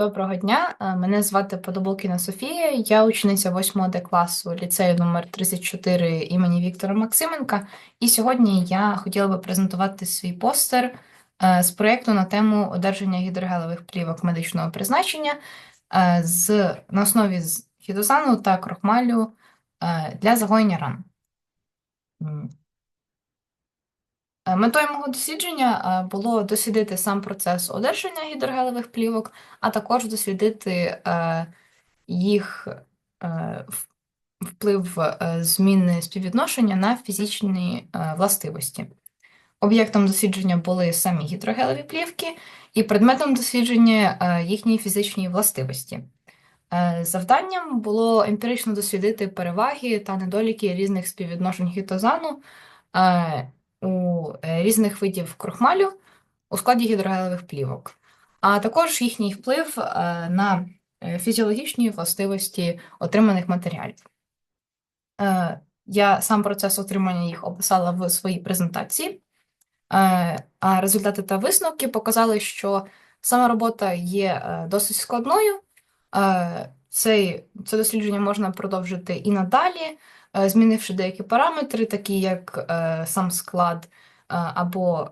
Доброго дня, е, мене звати Подоболкіна Софія, я учениця 8 Д класу ліцею номер 34 імені Віктора Максименка. І сьогодні я хотіла би презентувати свій постер е, з проєкту на тему одержання гідрогелевих плівок медичного призначення е, з, на основі з хітозану та крохмалю для загоєння ран. Е, Метою мого дослідження е, було дослідити сам процес одержання гідрогелевих плівок, а також дослідити е, їх вплив зміни співвідношення на фізичні властивості. Об'єктом дослідження були самі гідрогелеві плівки, і предметом дослідження їхні фізичні властивості. Завданням було емпірично дослідити переваги та недоліки різних співвідношень хітозану е, у е, різних видів крохмалю у складі гідрогелевих плівок, а також їхній вплив е, на е, фізіологічні властивості отриманих матеріалів. Я сам процес отримання їх описала в своїй презентації, а результати та висновки показали, що сама робота є досить складною. Цей, це дослідження можна продовжити і надалі, е, змінивши деякі параметри, такі як е, сам склад е, або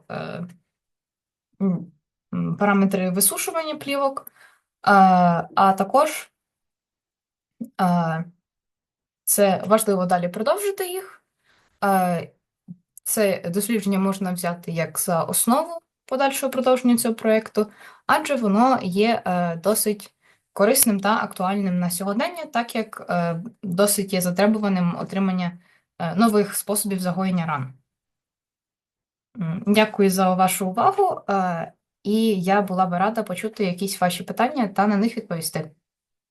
параметри висушування плівок, а також це важливо далі продовжити їх. Це дослідження можна взяти як за основу подальшого продовження цього проєкту, адже воно є досить корисним та актуальним на сьогодення, так як е, досить є затребуваним отримання е, нових способів загоєння ран. Дякую за вашу увагу, е, і я була би рада почути якісь ваші питання та на них відповісти.